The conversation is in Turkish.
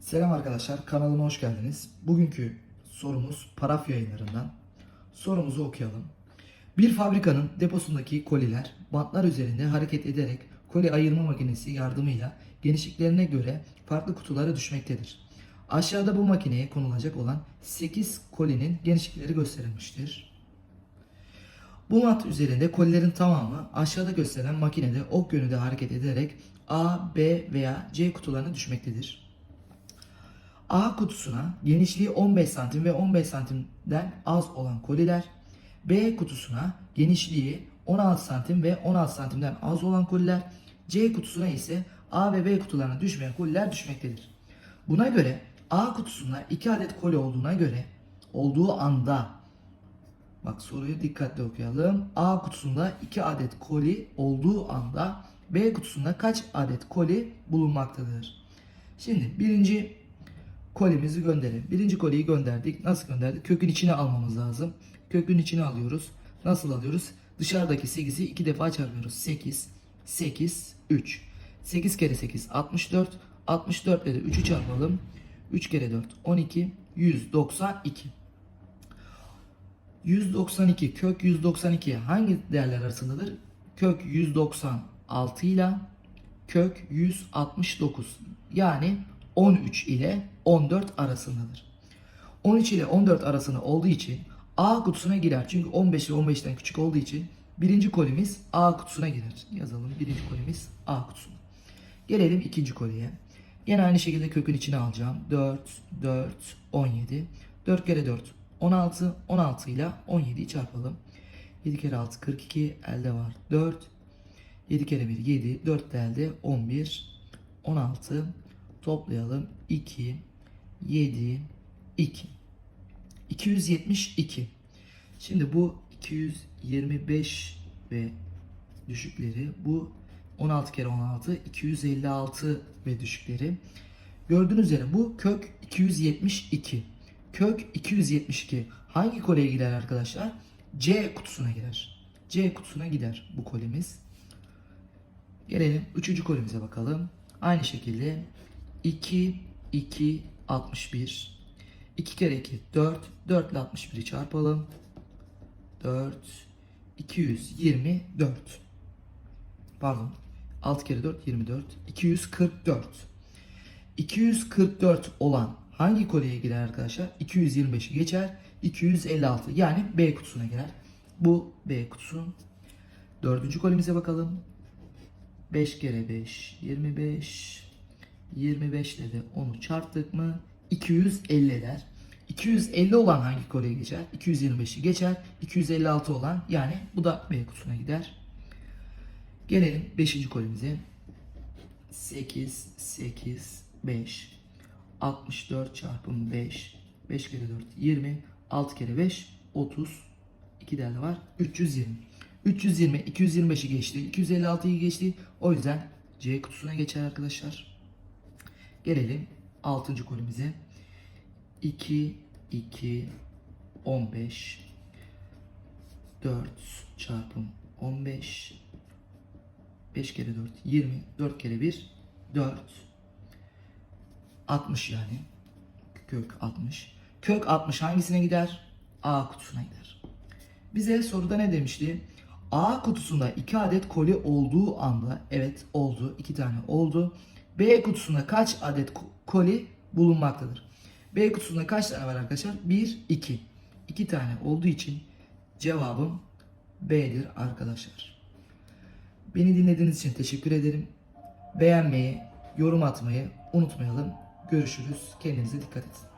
Selam arkadaşlar, kanalıma hoş geldiniz. Bugünkü sorumuz paraf yayınlarından. Sorumuzu okuyalım. Bir fabrikanın deposundaki koliler bantlar üzerinde hareket ederek koli ayırma makinesi yardımıyla genişliklerine göre farklı kutulara düşmektedir. Aşağıda bu makineye konulacak olan 8 kolinin genişlikleri gösterilmiştir. Bu mat üzerinde kolilerin tamamı aşağıda gösterilen makinede ok yönünde hareket ederek A, B veya C kutularına düşmektedir. A kutusuna genişliği 15 santim ve 15 santimden az olan koliler, B kutusuna genişliği 16 santim ve 16 santimden az olan koliler, C kutusuna ise A ve B kutularına düşmeyen koliler düşmektedir. Buna göre A kutusunda 2 adet koli olduğuna göre olduğu anda Bak soruyu dikkatli okuyalım. A kutusunda 2 adet koli olduğu anda B kutusunda kaç adet koli bulunmaktadır? Şimdi birinci kolimizi gönderelim. Birinci koliyi gönderdik. Nasıl gönderdik? Kökün içine almamız lazım. Kökün içine alıyoruz. Nasıl alıyoruz? Dışarıdaki 8'i 2 defa çarpıyoruz. 8, 8, 3. 8 kere 8 64. 64 ile de 3'ü çarpalım. 3 kere 4 12. 192. 192 kök 192 hangi değerler arasındadır? Kök 196 ile kök 169 yani 13 ile 14 arasındadır. 13 ile 14 arasında olduğu için A kutusuna girer. Çünkü 15 ve 15'ten küçük olduğu için birinci kolimiz A kutusuna girer. Yazalım birinci kolimiz A kutusuna. Gelelim ikinci kolye. Yine aynı şekilde kökün içine alacağım. 4, 4, 17. 4 kere 4 16. 16 ile 17'yi çarpalım. 7 kere 6 42. Elde var 4. 7 kere 1 7. 4 de elde 11. 16. Toplayalım. 2. 7. 2. 272. Şimdi bu 225 ve düşükleri bu 16 kere 16 256 ve düşükleri. Gördüğünüz üzere bu kök 272. Kök 272 hangi kolye gider arkadaşlar? C kutusuna girer. C kutusuna gider bu kolimiz. Gelelim 3. kolimize bakalım. Aynı şekilde 2 2 61 2 kere 2 4 4 ile 61'i çarpalım. 4 224 Pardon 6 kere 4 24 244 244 olan hangi kolyeye girer arkadaşlar? 225'i geçer. 256 yani B kutusuna girer. Bu B kutusu. Dördüncü kolimize bakalım. 5 kere 5 25 25 ile de onu çarptık mı 250 eder. 250 olan hangi kolye geçer? 225'i geçer. 256 olan yani bu da B kutusuna gider. Gelelim 5. kolimize. 8 8 5 64 çarpım 5 5 kere 4 20 6 kere 5 30 2 değerli var 320 320 225'i geçti 256'yı geçti o yüzden C kutusuna geçer arkadaşlar gelelim 6. kolimize 2 2 15 4 çarpım 15 5 kere 4 20 4 kere 1 4 60 yani. Kök 60. Kök 60 hangisine gider? A kutusuna gider. Bize soruda ne demişti? A kutusunda 2 adet koli olduğu anda evet oldu. 2 tane oldu. B kutusunda kaç adet ko- koli bulunmaktadır? B kutusunda kaç tane var arkadaşlar? 1, 2. 2 tane olduğu için cevabım B'dir arkadaşlar. Beni dinlediğiniz için teşekkür ederim. Beğenmeyi, yorum atmayı unutmayalım. Görüşürüz. Kendinize dikkat edin.